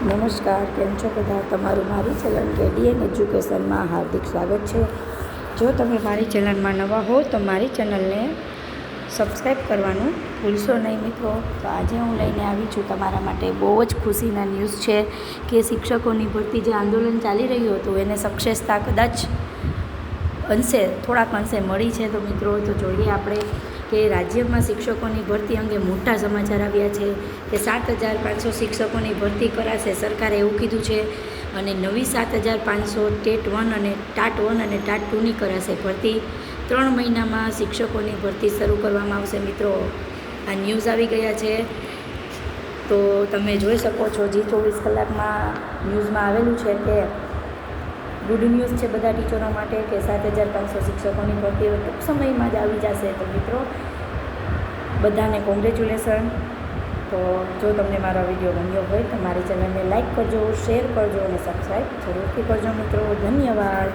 નમસ્કાર, કેમ છો બધા? તમારું મારી ચેનલ કેડીએન એજ્યુકેશનમાં હાર્દિક સ્વાગત છે. જો તમે મારી ચેનલમાં નવા હો, તો મારી ચેનલને સબસ્ક્રાઈબ કરવાનું ભૂલશો નહીં મિત્રો. તો આજે હું લઈને આવી છું તમારા માટે બહુ જ ખુશીના ન્યૂઝ છે કે શિક્ષકોની ભરતી જે આંદોલન ચાલી રહ્યું હતું, એને સક્સેસતા કદાચ અંશે, થોડાક અંશે મળી છે તો મિત્રો, તો જોઈએ આપણે કે રાજ્યમાં શિક્ષકોની ભરતી અંગે મોટા સમાચાર આવ્યા છે કે સાત હજાર પાંચસો શિક્ષકોની ભરતી કરાશે, સરકારે એવું કીધું છે. અને નવી સાત હજાર પાંચસો ટેટ વન અને ટાટ વન અને ટાટ ટુની કરાશે ભરતી. ત્રણ મહિનામાં શિક્ષકોની ભરતી શરૂ કરવામાં આવશે મિત્રો. આ ન્યૂઝ આવી ગયા છે. તો તમે જોઈ શકો છો જી ચોવીસ કલાકમાં ન્યૂઝમાં આવેલું છે કે ગુડ ન્યૂઝ છે બધા ટીચરો માટે કે સાત હજાર પાંચસો શિક્ષકોની ભરતી હોય ટૂંક સમયમાં જ આવી જશે. તો મિત્રો, બધાને કોંગ્રેચ્યુલેશન તો જો તમને મારો વીડિયો ગમ્યો હોય તો મારી ચેનલને લાઈક કરજો શેર કરજો અને સબસ્ક્રાઈબ જરૂરથી કરજો મિત્રો. ધન્યવાદ.